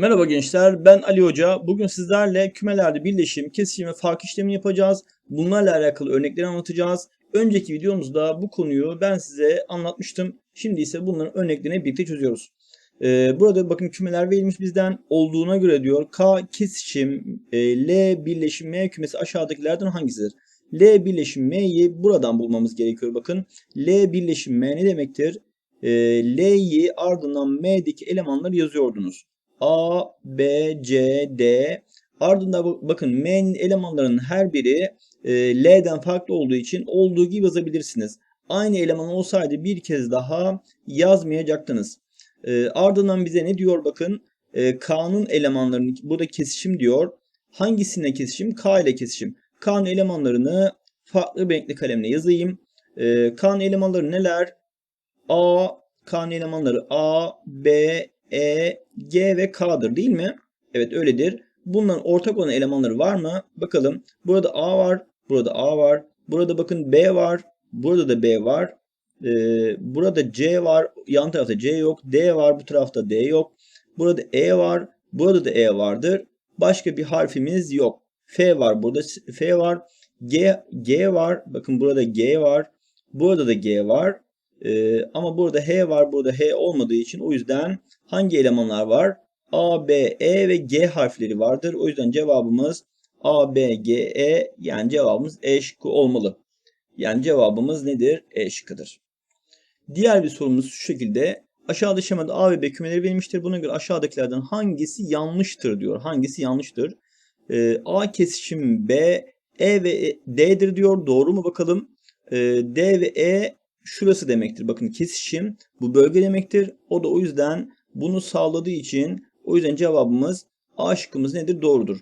Merhaba gençler, ben Ali Hoca. Bugün sizlerle kümelerde birleşim, kesişim ve fark işlemi yapacağız. Bunlarla alakalı örnekleri anlatacağız. Önceki videomuzda bu konuyu ben size anlatmıştım. Şimdi ise bunların örneklerini birlikte çözüyoruz. Ee, burada bakın kümeler verilmiş bizden olduğuna göre diyor K kesişim e, L birleşim M kümesi aşağıdakilerden hangisidir? L birleşim M'yi buradan bulmamız gerekiyor bakın. L birleşim M ne demektir? E, L'yi ardından M'deki elemanları yazıyordunuz. A, B, C, D. Ardında bu- bakın M'nin elemanlarının her biri e, L'den farklı olduğu için olduğu gibi yazabilirsiniz. Aynı eleman olsaydı bir kez daha yazmayacaktınız. E, ardından bize ne diyor bakın. E, K'nın elemanlarının burada kesişim diyor. Hangisine kesişim? K ile kesişim. K'nın elemanlarını farklı renkli kalemle yazayım. E, K'nın elemanları neler? A, K'nın elemanları A, B, E, G ve K'dır değil mi? Evet öyledir. Bunların ortak olan elemanları var mı? Bakalım. Burada A var. Burada A var. Burada bakın B var. Burada da B var. Ee, burada C var. Yan tarafta C yok. D var. Bu tarafta D yok. Burada E var. Burada da E vardır. Başka bir harfimiz yok. F var. Burada F var. G, G var. Bakın burada G var. Burada da G var. Ee, ama burada H var. Burada H olmadığı için o yüzden hangi elemanlar var? A, B, E ve G harfleri vardır. O yüzden cevabımız A, B, G, E yani cevabımız E şıkkı olmalı. Yani cevabımız nedir? E şıkkıdır. Diğer bir sorumuz şu şekilde. Aşağıda şemada A ve B kümeleri verilmiştir. Buna göre aşağıdakilerden hangisi yanlıştır diyor. Hangisi yanlıştır? Ee, A kesişim B, E ve E- D'dir diyor. Doğru mu bakalım? Ee, D ve E şurası demektir. Bakın kesişim bu bölge demektir. O da o yüzden bunu sağladığı için o yüzden cevabımız A şıkkımız nedir? Doğrudur.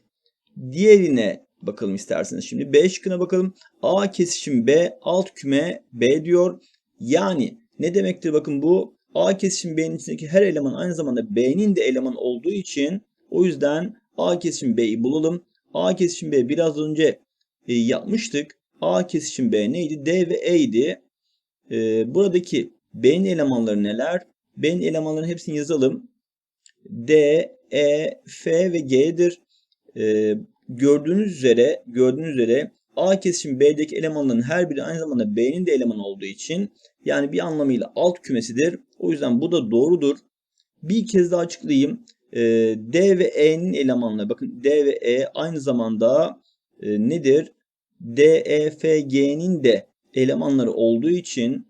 Diğerine bakalım isterseniz şimdi. B şıkkına bakalım. A kesişim B alt küme B diyor. Yani ne demektir bakın bu A kesişim B'nin içindeki her eleman aynı zamanda B'nin de eleman olduğu için o yüzden A kesişim B'yi bulalım. A kesişim B biraz önce e, yapmıştık. A kesişim B neydi? D ve E idi. E, buradaki B'nin elemanları neler? B'nin elemanlarının hepsini yazalım. D, E, F ve G'dir. E, gördüğünüz üzere gördüğünüz üzere A kesişim B'deki elemanların her biri aynı zamanda B'nin de elemanı olduğu için yani bir anlamıyla alt kümesidir. O yüzden bu da doğrudur. Bir kez daha açıklayayım. E, D ve E'nin elemanları bakın D ve E aynı zamanda e, nedir? D, E, F, G'nin de elemanları olduğu için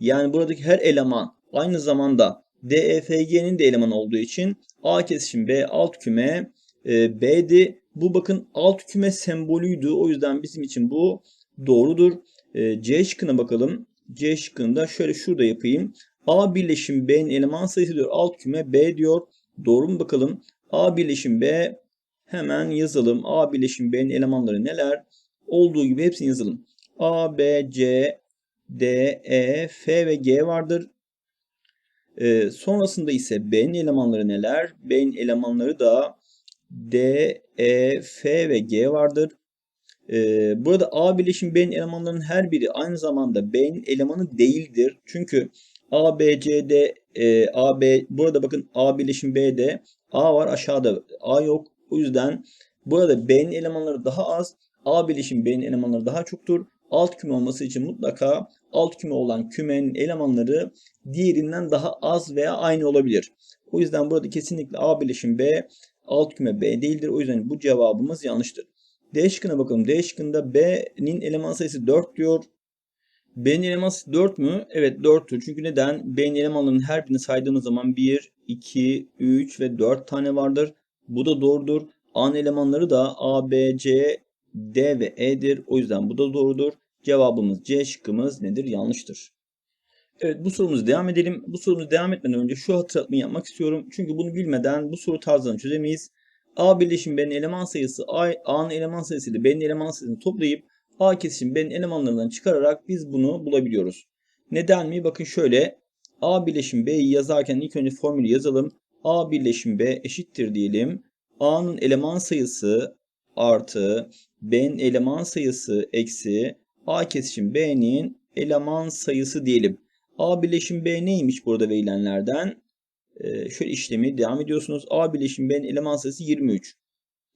yani buradaki her eleman aynı zamanda D, E, F, G'nin de elemanı olduğu için A kesişim B alt küme e, B'di. Bu bakın alt küme sembolüydü. O yüzden bizim için bu doğrudur. E, C şıkkına bakalım. C şıkkında şöyle şurada yapayım. A birleşim B'nin eleman sayısı diyor. Alt küme B diyor. Doğru mu bakalım? A birleşim B hemen yazalım. A birleşim B'nin elemanları neler? Olduğu gibi hepsini yazalım. A, B, C, D, E, F ve G vardır. Ee, sonrasında ise B'nin elemanları neler? B'nin elemanları da D, E, F ve G vardır. Ee, burada A birleşim B'nin elemanlarının her biri aynı zamanda B'nin elemanı değildir. Çünkü A, B, C, D, e, A, B, burada bakın A birleşim B'de A var aşağıda A yok. O yüzden burada B'nin elemanları daha az. A birleşim B'nin elemanları daha çoktur. Alt küme olması için mutlaka alt küme olan kümenin elemanları diğerinden daha az veya aynı olabilir. O yüzden burada kesinlikle A birleşim B alt küme B değildir. O yüzden bu cevabımız yanlıştır. D şıkkına bakalım. D şıkkında B'nin eleman sayısı 4 diyor. B'nin eleman sayısı 4 mü? Evet 4'tür. Çünkü neden? B'nin elemanlarının her birini saydığımız zaman 1, 2, 3 ve 4 tane vardır. Bu da doğrudur. A'nın elemanları da A, B, C, D ve E'dir. O yüzden bu da doğrudur. Cevabımız C şıkkımız nedir? Yanlıştır. Evet bu sorumuzu devam edelim. Bu sorumuzu devam etmeden önce şu hatırlatmayı yapmak istiyorum. Çünkü bunu bilmeden bu soru tarzını çözemeyiz. A birleşim B'nin eleman sayısı A'nın eleman sayısı ile B'nin eleman sayısını toplayıp A kesişim B'nin elemanlarından çıkararak biz bunu bulabiliyoruz. Neden mi? Bakın şöyle A birleşim B'yi yazarken ilk önce formülü yazalım. A birleşim B eşittir diyelim. A'nın eleman sayısı artı B'nin eleman sayısı eksi A kesişim B'nin eleman sayısı diyelim. A birleşim B neymiş burada verilenlerden? e, şöyle işlemi devam ediyorsunuz. A birleşim B'nin eleman sayısı 23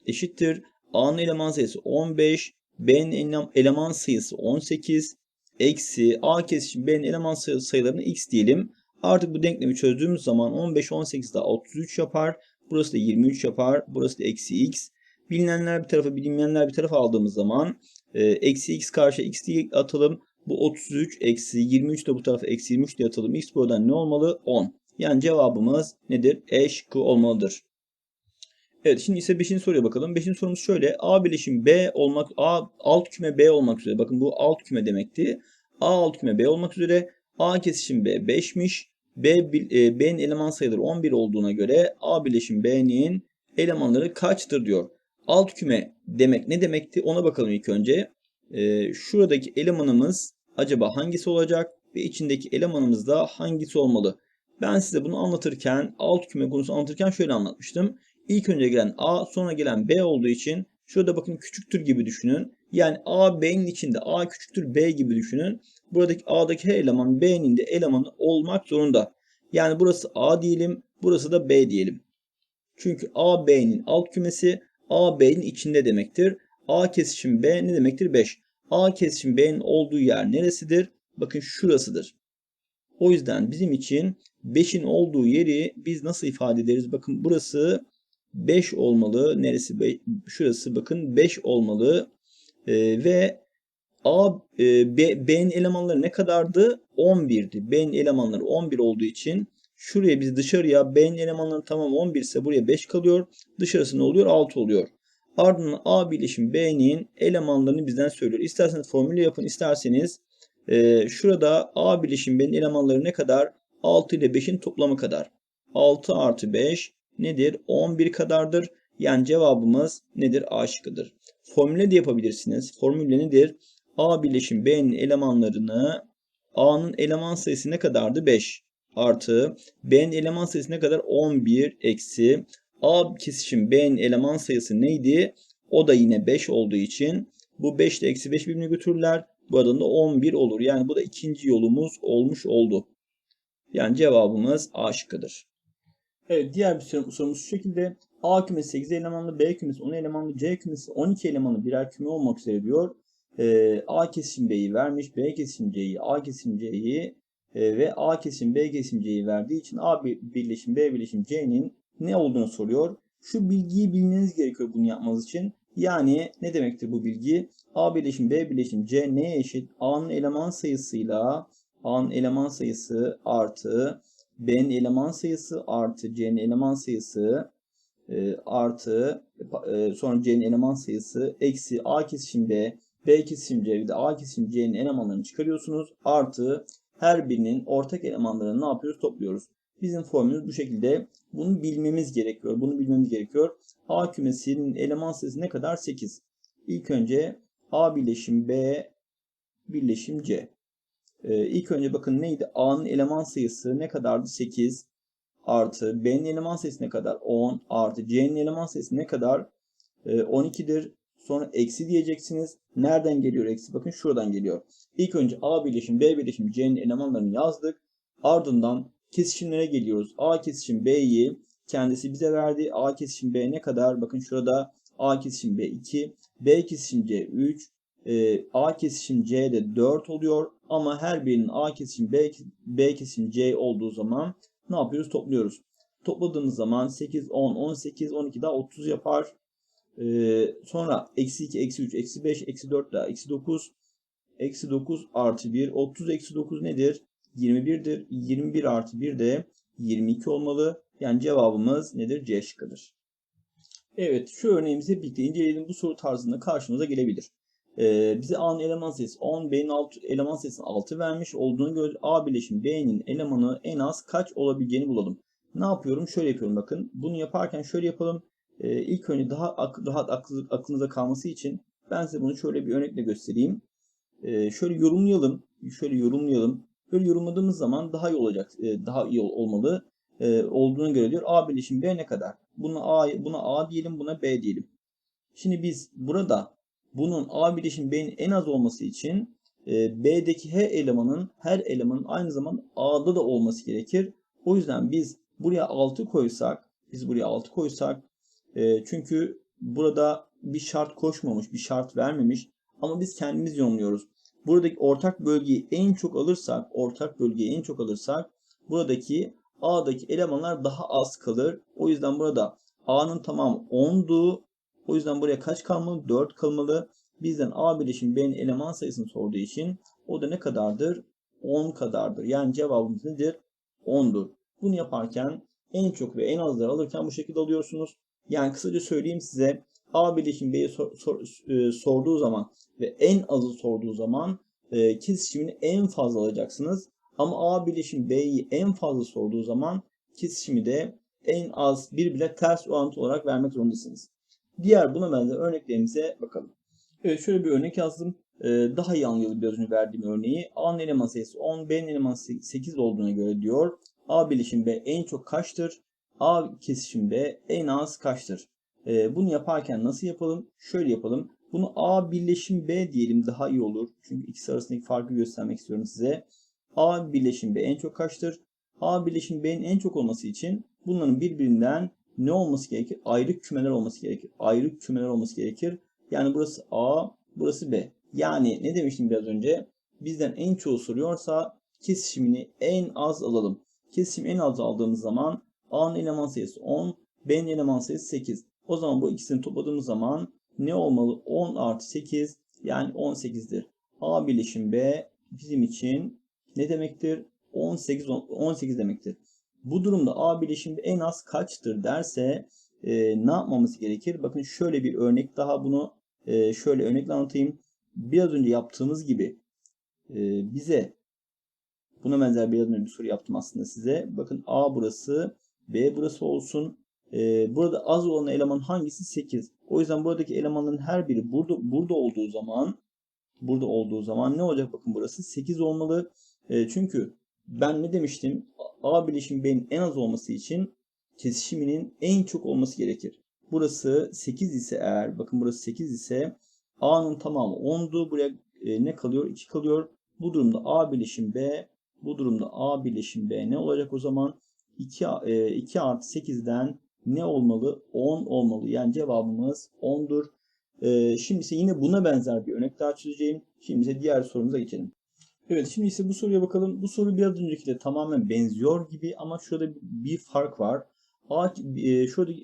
eşittir. A'nın eleman sayısı 15, B'nin ele- eleman sayısı 18, eksi A kesişim B'nin eleman sayı- sayılarını x diyelim. Artık bu denklemi çözdüğümüz zaman 15, 18 daha 33 yapar. Burası da 23 yapar. Burası da eksi x. Bilinenler bir tarafa, bilinmeyenler bir tarafa aldığımız zaman eksi x karşı x diye atalım. Bu 33 eksi 23 de bu tarafa eksi 23 diye atalım. X buradan ne olmalı? 10. Yani cevabımız nedir? E şıkkı olmalıdır. Evet şimdi ise 5. soruya bakalım. 5. sorumuz şöyle. A bileşim B olmak A alt küme B olmak üzere. Bakın bu alt küme demekti. A alt küme B olmak üzere A kesişim B 5'miş. B e, B'nin eleman sayıları 11 olduğuna göre A bileşim B'nin elemanları kaçtır diyor. Alt küme demek ne demekti? Ona bakalım ilk önce. Ee, şuradaki elemanımız acaba hangisi olacak ve içindeki elemanımız da hangisi olmalı? Ben size bunu anlatırken alt küme konusu anlatırken şöyle anlatmıştım. İlk önce gelen A sonra gelen B olduğu için şurada bakın küçüktür gibi düşünün. Yani A B'nin içinde A küçüktür B gibi düşünün. Buradaki A'daki her eleman B'nin de elemanı olmak zorunda. Yani burası A diyelim, burası da B diyelim. Çünkü A B'nin alt kümesi A B'nin içinde demektir. A kesişim B ne demektir? 5. A kesişim B'nin olduğu yer neresidir? Bakın şurasıdır. O yüzden bizim için 5'in olduğu yeri biz nasıl ifade ederiz? Bakın burası 5 olmalı. Neresi? Be- Şurası bakın 5 olmalı. Ee, ve A, e, B'nin elemanları ne kadardı? 11'di. B'nin elemanları 11 olduğu için şuraya biz dışarıya B'nin elemanları tamam 11 ise buraya 5 kalıyor. Dışarısı ne oluyor? 6 oluyor. Ardından A birleşim B'nin elemanlarını bizden söylüyor. İsterseniz formülü yapın, isterseniz e, şurada A birleşim B'nin elemanları ne kadar? 6 ile 5'in toplamı kadar. 6 artı 5 nedir? 11 kadardır. Yani cevabımız nedir? A şıkkıdır. Formüle de yapabilirsiniz. Formülle nedir? A birleşim B'nin elemanlarını A'nın eleman sayısı ne kadardı? 5 artı B'nin eleman sayısı ne kadar? 11 eksi A kesişim B'nin eleman sayısı neydi? O da yine 5 olduğu için bu 5 ile eksi 5 birbirini götürürler. Bu adında da 11 olur. Yani bu da ikinci yolumuz olmuş oldu. Yani cevabımız A şıkkıdır. Evet diğer bir sorum- sorumuz şu şekilde. A kümesi 8 elemanlı, B kümesi 10 elemanlı, C kümesi 12 elemanlı birer küme olmak üzere diyor. Ee, A kesim B'yi vermiş, B kesim C'yi, A kesim C'yi e, ve A kesim B kesim C'yi verdiği için A bir- birleşim B birleşim C'nin ne olduğunu soruyor. Şu bilgiyi bilmeniz gerekiyor bunu yapmanız için. Yani ne demektir bu bilgi? A birleşim B birleşim C neye eşit? A'nın eleman sayısıyla A'nın eleman sayısı artı B'nin eleman sayısı artı C'nin eleman sayısı e, artı e, sonra C'nin eleman sayısı eksi A kesişim B, B kesişim C ve de A kesişim C'nin elemanlarını çıkarıyorsunuz. Artı her birinin ortak elemanlarını ne yapıyoruz? Topluyoruz. Bizim formülümüz bu şekilde. Bunu bilmemiz gerekiyor. Bunu bilmemiz gerekiyor. A kümesinin eleman sayısı ne kadar? 8. İlk önce A birleşim B birleşim C. Ee, ilk önce bakın neydi? A'nın eleman sayısı ne kadardı? 8 artı B'nin eleman sayısı ne kadar? 10 artı C'nin eleman sayısı ne kadar? Ee, 12'dir. Sonra eksi diyeceksiniz. Nereden geliyor eksi? Bakın şuradan geliyor. İlk önce A birleşim B birleşim C'nin elemanlarını yazdık. Ardından kesişimlere geliyoruz. A kesişim B'yi kendisi bize verdi. A kesişim B ne kadar? Bakın şurada A kesişim B 2, B kesişim C 3, e, A kesişim C de 4 oluyor. Ama her birinin A kesişim B, B kesişim C olduğu zaman ne yapıyoruz? Topluyoruz. Topladığımız zaman 8, 10, 18, 12 daha 30 yapar. Ee, sonra eksi 2, eksi 3, eksi 5, eksi 4 daha eksi 9. Eksi 9 artı 1. 30 eksi 9 nedir? 21'dir. 21 artı 1 de 22 olmalı. Yani cevabımız nedir? C şıkkıdır. Evet şu örneğimizi birlikte inceleyelim. Bu soru tarzında karşımıza gelebilir. Ee, bize A'nın eleman sayısı 10, B'nin alt, eleman sayısını 6 vermiş olduğunu göre A birleşim B'nin elemanı en az kaç olabileceğini bulalım. Ne yapıyorum? Şöyle yapıyorum bakın. Bunu yaparken şöyle yapalım. Ee, ilk önce daha ak- rahat aklı- aklınıza kalması için ben size bunu şöyle bir örnekle göstereyim. Ee, şöyle yorumlayalım. Şöyle yorumlayalım. Böyle yorumladığımız zaman daha iyi olacak. e, daha iyi ol- olmalı. E, olduğuna göre diyor A birleşim B ne kadar? Buna A, buna A diyelim, buna B diyelim. Şimdi biz burada bunun A birleşim B'nin en az olması için e, B'deki her elemanın her elemanın aynı zamanda A'da da olması gerekir. O yüzden biz Buraya 6 koysak, biz buraya 6 koysak e, çünkü burada bir şart koşmamış, bir şart vermemiş ama biz kendimiz yorumluyoruz. Buradaki ortak bölgeyi en çok alırsak, ortak bölgeyi en çok alırsak buradaki A'daki elemanlar daha az kalır. O yüzden burada A'nın tamamı 10'du. O yüzden buraya kaç kalmalı? 4 kalmalı. Bizden A birleşim B'nin eleman sayısını sorduğu için o da ne kadardır? 10 kadardır. Yani cevabımız nedir? 10'dur. Bunu yaparken en çok ve en azları alırken bu şekilde alıyorsunuz. Yani kısaca söyleyeyim size A birleşim B'yi sor, sor, e, sorduğu zaman ve en azı sorduğu zaman e, kesişimini en fazla alacaksınız. Ama A birleşim B'yi en fazla sorduğu zaman kesişimi de en az birbirine ters orantılı olarak vermek zorundasınız. Diğer buna benzer örneklerimize bakalım. Evet şöyle bir örnek yazdım. Ee, daha iyi anlayalım biraz önce verdiğim örneği. A'nın eleman sayısı 10, B'nin eleman 8 olduğuna göre diyor. A birleşim B en çok kaçtır? A kesişim B en az kaçtır? Ee, bunu yaparken nasıl yapalım? Şöyle yapalım. Bunu A birleşim B diyelim daha iyi olur. Çünkü ikisi arasındaki farkı göstermek istiyorum size. A birleşim B en çok kaçtır? A birleşim B'nin en çok olması için bunların birbirinden ne olması gerekir? Ayrı kümeler olması gerekir. Ayrı kümeler olması gerekir. Yani burası A, burası B. Yani ne demiştim biraz önce? Bizden en çoğu soruyorsa kesişimini en az alalım. Kesişim en az aldığımız zaman A'nın eleman sayısı 10, B'nin eleman sayısı 8. O zaman bu ikisini topladığımız zaman ne olmalı? 10 artı 8 yani 18'dir. A birleşim B bizim için ne demektir? 18 18 demektir. Bu durumda A bileşimi en az kaçtır derse e, ne yapmamız gerekir? Bakın şöyle bir örnek daha bunu e, şöyle örnekle anlatayım. Biraz önce yaptığımız gibi e, bize buna benzer biraz önce bir soru yaptım aslında size. Bakın A burası, B burası olsun. E, burada az olan eleman hangisi? 8. O yüzden buradaki elemanların her biri burada burada olduğu zaman burada olduğu zaman ne olacak? Bakın burası 8 olmalı. E, çünkü ben ne demiştim? A bileşim B'nin en az olması için kesişiminin en çok olması gerekir. Burası 8 ise eğer, bakın burası 8 ise A'nın tamamı 10'du. Buraya e, ne kalıyor? 2 kalıyor. Bu durumda A bileşim B, bu durumda A bileşim B ne olacak o zaman? 2, e, 2 artı 8'den ne olmalı? 10 olmalı. Yani cevabımız 10'dur. E, şimdi ise yine buna benzer bir örnek daha çözeceğim. Şimdi ise diğer sorumuza geçelim. Evet şimdi ise bu soruya bakalım. Bu soru biraz öncekiyle tamamen benziyor gibi ama şurada bir fark var. A,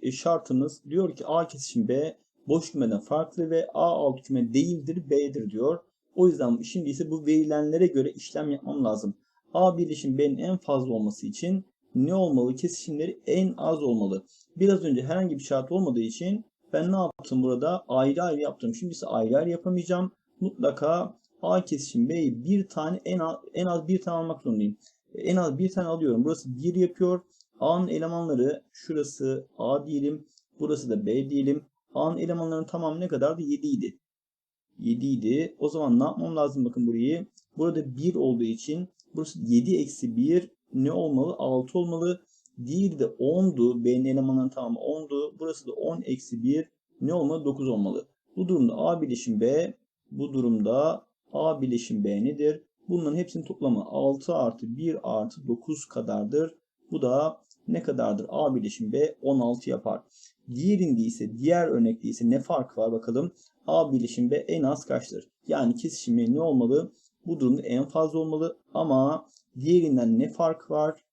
e, şartımız diyor ki A kesişim B boş kümeden farklı ve A alt küme değildir B'dir diyor. O yüzden şimdi ise bu verilenlere göre işlem yapmam lazım. A birleşim B'nin en fazla olması için ne olmalı? Kesişimleri en az olmalı. Biraz önce herhangi bir şart olmadığı için ben ne yaptım burada? Ayrı ayrı yaptım. Şimdi ise ayrı ayrı yapamayacağım. Mutlaka A kesişim B'yi bir tane en az, en az bir tane almak zorundayım. En az bir tane alıyorum. Burası 1 yapıyor. A'nın elemanları şurası A diyelim. Burası da B diyelim. A'nın elemanlarının tamamı ne kadardı? 7 idi. 7 idi. O zaman ne yapmam lazım bakın burayı. Burada 1 olduğu için burası 7 eksi 1 ne olmalı? 6 olmalı. Diğeri de 10'du. B'nin elemanlarının tamamı 10'du. Burası da 10 eksi 1 ne olmalı? 9 olmalı. Bu durumda A bileşim B bu durumda A bileşim B nedir? Bunların hepsinin toplamı 6 artı 1 artı 9 kadardır. Bu da ne kadardır? A bileşim B 16 yapar. Diğerinde ise diğer örnekte ise ne fark var bakalım. A bileşim B en az kaçtır? Yani kesişimi ne olmalı? Bu durumda en fazla olmalı ama diğerinden ne fark var?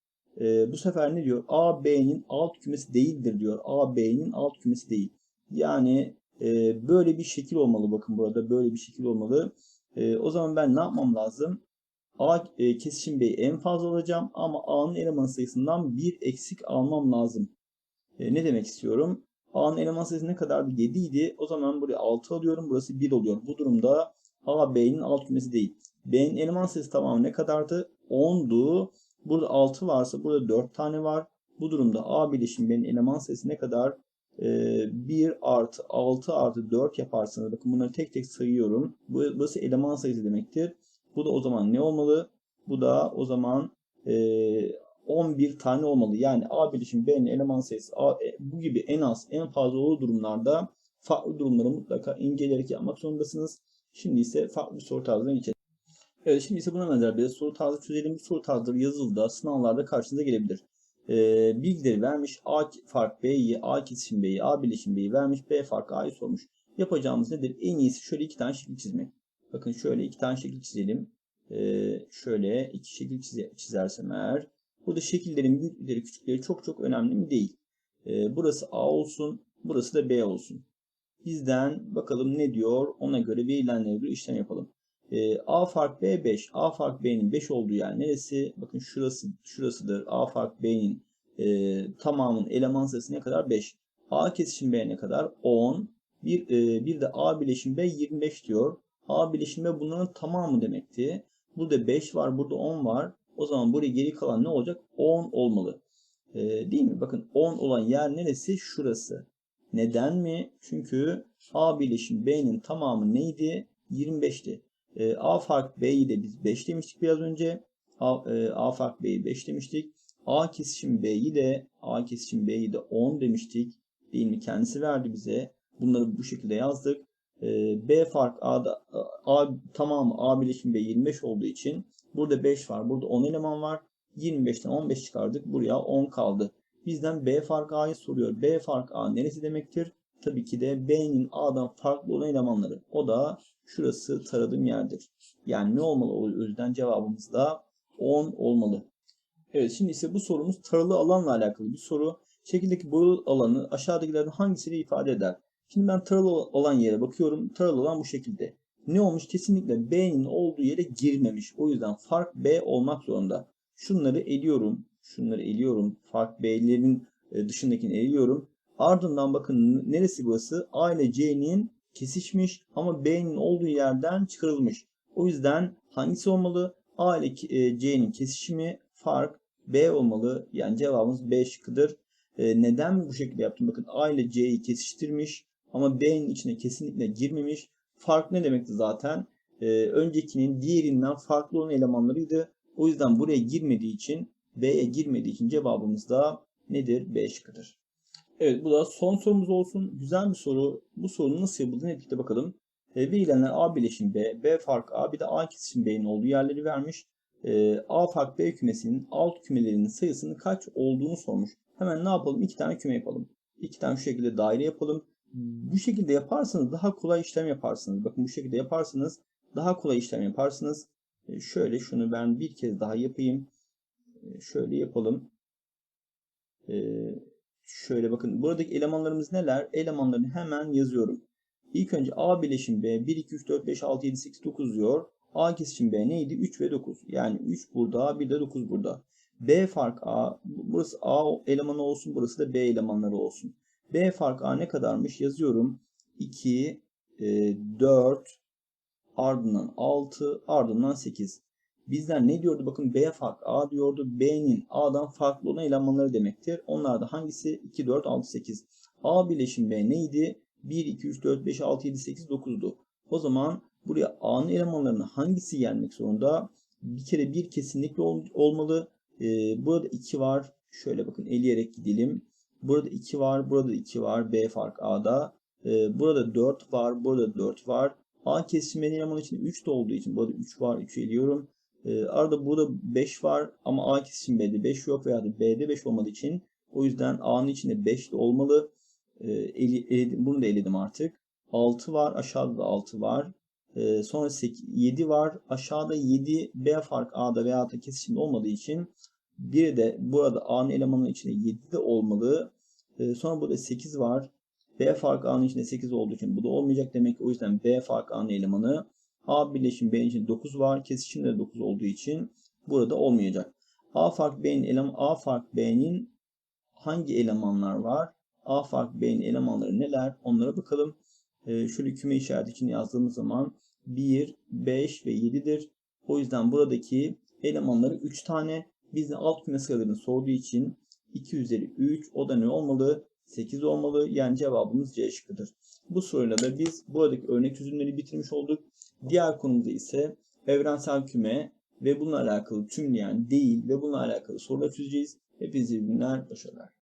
Ee, bu sefer ne diyor? A B'nin alt kümesi değildir diyor. A B'nin alt kümesi değil. Yani e, böyle bir şekil olmalı bakın burada böyle bir şekil olmalı. E, o zaman ben ne yapmam lazım? A e, kesişim B'yi en fazla alacağım ama A'nın eleman sayısından bir eksik almam lazım. E, ne demek istiyorum? A'nın eleman sayısı ne kadardı? 7 idi. O zaman buraya 6 alıyorum. Burası 1 oluyor. Bu durumda A B'nin alt kümesi değil. B'nin eleman sayısı tamamı ne kadardı? 10'du. Burada 6 varsa burada 4 tane var. Bu durumda A bileşim B'nin eleman sayısı ne kadar? 1 artı 6 artı 4 yaparsanız bakın bunları tek tek sayıyorum. Bu, burası eleman sayısı demektir. Bu da o zaman ne olmalı? Bu da o zaman e, 11 tane olmalı. Yani A bileşim B'nin eleman sayısı A, e, bu gibi en az en fazla olduğu durumlarda farklı durumları mutlaka inceleyerek yapmak zorundasınız. Şimdi ise farklı bir soru tarzına geçelim. Evet şimdi ise buna benzer bir soru tarzı çözelim. Bu soru tarzları yazılıda, sınavlarda karşınıza gelebilir. e, bilgileri vermiş. A fark B'yi, A kesişim B'yi, A birleşim B'yi vermiş. B fark A'yı sormuş. Yapacağımız nedir? En iyisi şöyle iki tane şekil çizmek. Bakın şöyle iki tane şekil çizelim. Ee, şöyle iki şekil çize, çizersem eğer. Burada şekillerin büyüklükleri küçükleri çok çok önemli mi? Değil. Ee, burası A olsun. Burası da B olsun. Bizden bakalım ne diyor. Ona göre verilenlere göre işlem yapalım. Ee, A fark B 5. A fark B'nin 5 olduğu yer neresi? Bakın şurası şurasıdır. A fark B'nin e, tamamın eleman sayısı ne kadar? 5. A kesişim B ne kadar? 10. Bir, e, bir de A bileşim B 25 diyor. A bileşim B bunların tamamı demekti. Burada 5 var, burada 10 var. O zaman buraya geri kalan ne olacak? 10 olmalı. E, değil mi? Bakın 10 olan yer neresi? Şurası. Neden mi? Çünkü A bileşim B'nin tamamı neydi? 25'ti. E, A fark B'yi de biz 5 demiştik biraz önce. A, e, A fark B'yi 5 demiştik. A kesişim B'yi de A kesişim B'yi de 10 demiştik. Değil mi? Kendisi verdi bize. Bunları bu şekilde yazdık. Ee, B fark A'da A, tamamı A bileşim B 25 olduğu için burada 5 var. Burada 10 eleman var. 25'ten 15 çıkardık. Buraya 10 kaldı. Bizden B fark A'yı soruyor. B fark A neresi demektir? Tabii ki de B'nin A'dan farklı olan elemanları. O da şurası taradığım yerdir. Yani ne olmalı? O yüzden cevabımız da 10 olmalı. Evet şimdi ise bu sorumuz taralı alanla alakalı bir soru. Şekildeki boyalı alanı aşağıdakilerden hangisiyle ifade eder? Şimdi ben taralı olan yere bakıyorum. Taralı olan bu şekilde. Ne olmuş? Kesinlikle B'nin olduğu yere girmemiş. O yüzden fark B olmak zorunda. Şunları eliyorum. Şunları eliyorum. Fark B'lerin e, dışındakini eliyorum. Ardından bakın neresi burası? A ile C'nin kesişmiş ama B'nin olduğu yerden çıkarılmış. O yüzden hangisi olmalı? A ile e, C'nin kesişimi fark B olmalı. Yani cevabımız B şıkkıdır. E, neden bu şekilde yaptım? Bakın A ile C'yi kesiştirmiş. Ama B'nin içine kesinlikle girmemiş. Fark ne demekti zaten? Ee, öncekinin diğerinden farklı olan elemanlarıydı. O yüzden buraya girmediği için B'ye girmediği için cevabımız da nedir? B şıkkıdır. Evet bu da son sorumuz olsun. Güzel bir soru. Bu sorunun nasıl yapıldığını hep birlikte bakalım. E, verilenler A bileşim B, B fark A bir de A kesişim B'nin olduğu yerleri vermiş. E, A fark B kümesinin alt kümelerinin sayısının kaç olduğunu sormuş. Hemen ne yapalım? İki tane küme yapalım. İki tane şu şekilde daire yapalım bu şekilde yaparsanız daha kolay işlem yaparsınız. Bakın bu şekilde yaparsanız daha kolay işlem yaparsınız. E, şöyle şunu ben bir kez daha yapayım. E, şöyle yapalım. E, şöyle bakın buradaki elemanlarımız neler? Elemanlarını hemen yazıyorum. İlk önce A bileşim B 1, 2, 3, 4, 5, 6, 7, 8, 9 diyor. A kesişim B neydi? 3 ve 9. Yani 3 burada bir de 9 burada. B fark A. Burası A elemanı olsun. Burası da B elemanları olsun. B fark A ne kadarmış? Yazıyorum. 2, e, 4, ardından 6, ardından 8. Bizden ne diyordu? Bakın B fark A diyordu. B'nin A'dan farklı olan elemanları demektir. Onlar da hangisi? 2, 4, 6, 8. A bileşim B neydi? 1, 2, 3, 4, 5, 6, 7, 8, 9'du. O zaman buraya A'nın elemanlarını hangisi gelmek zorunda? Bir kere 1 kesinlikle ol olmalı. Ee, burada 2 var. Şöyle bakın eleyerek gidelim. Burada 2 var. Burada 2 var. B fark A'da. Ee, burada 4 var. Burada 4 var. A kesişim elemanı için 3 de olduğu için burada 3 var. 3'ü eliyorum. Ee, arada burada 5 var ama A kesişim B'de 5 yok veya da B'de 5 olmadığı için o yüzden A'nın içinde 5 de olmalı. Ee, eli, eledim, bunu da eledim artık. 6 var. Aşağıda da 6 var. Ee, sonra 8, 7 var. Aşağıda 7 B fark A'da veya da kesişimde olmadığı için bir de burada A'nın elemanının içinde 7 de olmalı. Sonra burada 8 var. B fark A'nın içinde 8 olduğu için bu da olmayacak demek ki o yüzden B fark A'nın elemanı A birleşim B'nin içinde 9 var. Kesişimde de 9 olduğu için burada olmayacak. A fark B'nin eleman A fark B'nin hangi elemanlar var? A fark B'nin elemanları neler? Onlara bakalım. Ee, şöyle küme işareti için yazdığımız zaman 1, 5 ve 7'dir. O yüzden buradaki elemanları 3 tane. Bizde alt küme sayılarını sorduğu için 2 üzeri 3 o da ne olmalı? 8 olmalı. Yani cevabımız C şıkkıdır. Bu soruyla da biz buradaki örnek çözümleri bitirmiş olduk. Diğer konumuzda ise evrensel küme ve bununla alakalı tümleyen değil ve bununla alakalı sorular çözeceğiz. Hepinize iyi günler, başarılar.